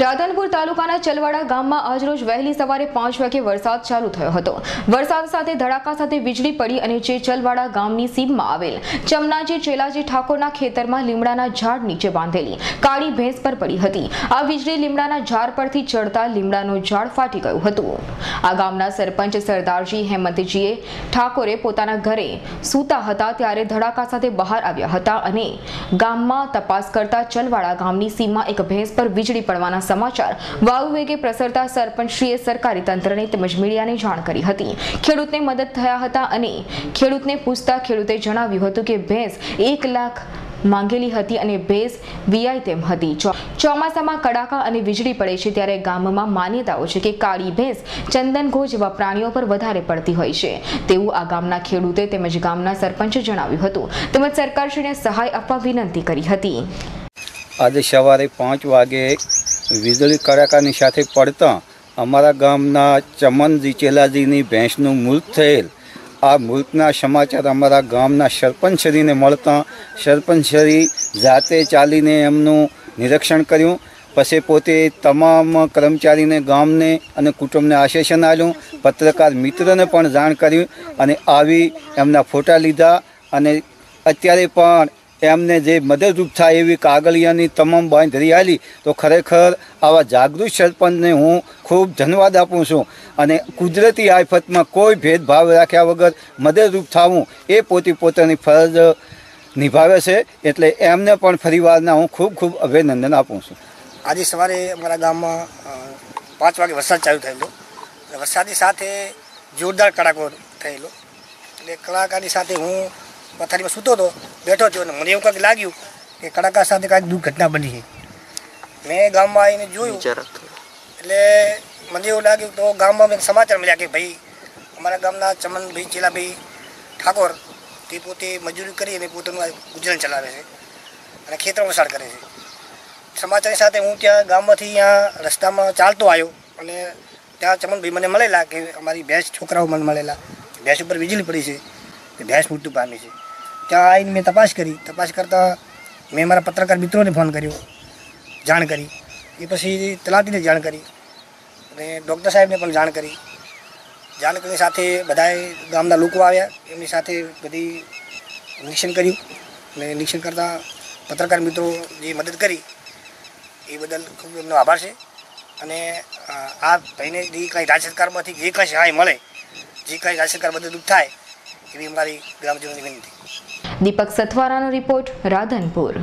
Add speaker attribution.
Speaker 1: રાધનપુર તાલુકાના ચલવાડા ગામમાં આજરોજ વહેલી સવારે પાંચ વાગે વરસાદ ચાલુ થયો હતો. વરસાદ સાથે ધડાકા સાથે વીજળી પડી અને જે ચલવાડા ગામની સીમમાં આવેલ ચમનાજી ચેલાજી ઠાકોરના ખેતરમાં લીમડાના ઝાડ નીચે બાંધેલી કાળી ભેંસ પર પડી હતી. આ વીજળી લીમડાના ઝાડ પરથી ચડતા લીમડાનું ઝાડ ફાટી ગયું હતું. આ ગામના સરપંચ સરદારજી હેમંતજીએ ઠાકોરે પોતાના ઘરે સૂતા હતા ત્યારે ધડાકા સાથે બહાર આવ્યા હતા અને ગામમાં તપાસ કરતા ચલવાડા ગામની સીમમાં એક ભેંસ પર વીજળી પડવાના સમાચાર. વાયુ પ્રસરતા સરપંચશ્રીએ સરકારી તંત્રને તેમજ મીડિયાને જાણ કરી હતી. ખેડૂતને મદદ થયા હતા અને ખેડૂતને પૂછતા ખેડૂતે જણાવ્યું હતું કે ભેંસ એક લાખ માંગેલી હતી અને ભેંસ વીઆઈ તેમ હતી. ચોમાસામાં કડાકા અને વીજળી પડે છે ત્યારે ગામમાં માન્યતાઓ છે કે કાળી ભેંસ ચંદનઘો જેવા પ્રાણીઓ પર વધારે પડતી હોય છે. તેવું આ ગામના ખેડૂતે તેમજ ગામના સરપંચે જણાવ્યું હતું. તેમજ સરકારશ્રીને સહાય આપવા વિનંતી કરી હતી.
Speaker 2: આજે સવારે પાંચ વાગે વીજળી કડાકાની સાથે પડતા અમારા ગામના ચમનજી ચેલાજીની ભેંસનું મૃત થયેલ. આ મૃતના સમાચાર અમારા ગામના સરપંચશ્રીને મળતા સરપંચશ્રી જાતે ચાલીને એમનું નિરીક્ષણ કર્યું. પછી પોતે તમામ કર્મચારીને ગામને અને કુટુંબને આશ્વાસન આપ્યું. પત્રકાર મિત્રને પણ જાણ કર્યું અને આવી એમના ફોટા લીધા અને અત્યારે પણ એમને જે મદદરૂપ થાય એવી કાગળિયાની તમામ બાંધરી આલી, તો ખરેખર આવા જાગૃત સરપંચને હું ખૂબ ધન્યવાદ આપું છું. અને કુદરતી આફતમાં કોઈ ભેદભાવ રાખ્યા વગર મદદરૂપ થવું એ પોતે પોતાની ફરજ નિભાવે છે, એટલે એમને પણ ફરીવારના હું ખૂબ ખૂબ અભિનંદન આપું છું.
Speaker 3: આજે સવારે અમારા ગામમાં પાંચ વાગે વરસાદ ચાલુ થયેલો. વરસાદની સાથે જોરદાર કડાકો થયેલો. એટલે કડાકાની સાથે હું પથારીમાં સૂતો હતો બેઠો હતો અને મને એવું કંઈક લાગ્યું કે કડાકા સાથે કાંઈક દુર્ઘટના બની છે. મેં ગામમાં આવીને જોયું. એટલે મને એવું લાગ્યું તો ગામમાં મેં સમાચાર મળ્યા કે ભાઈ અમારા ગામના ચમનભાઈ ચેલાભાઈ ઠાકોર તે પોતે મજૂરી કરી અને પોતાનું ગુજરાન ચલાવે છે અને ખેતર વસાડ કરે છે. સમાચારની સાથે હું ત્યાં ગામમાંથી અહીંયા રસ્તામાં ચાલતો આવ્યો અને ત્યાં ચમનભાઈ મને મળેલા કે અમારી ભેંસ છોકરાઓ મને મળેલા. ભેંસ ઉપર વીજળી પડી છે. તે ભેંસ મૃત્યુ પામી છે. ત્યાં આવીને મેં તપાસ કરી. તપાસ કરતાં મેં મારા પત્રકાર મિત્રોને ફોન કર્યો, જાણ કરી. એ પછી તલાટીને જાણ કરી. અને ડૉક્ટર સાહેબને પણ જાણ કરી. જાણ કરી સાથે બધાએ ગામના લોકો આવ્યા. એમની સાથે બધી નિરીક્ષણ કર્યું. અને નિરીક્ષણ કરતાં પત્રકાર મિત્રો જે મદદ કરી, એ બદલ ખૂબ એમનો આભાર છે. અને આ ભાઈને જે કાંઈ રાજ્ય સરકારમાંથી જે કાંઈ સહાય મળે, જે કાંઈ રાજ્ય સરકાર મદદરૂપ થાય એવી અમારી ગ્રામજનોની વિનંતી.
Speaker 1: દીપક સથવારાનો રિપોર્ટ રાધનપુર.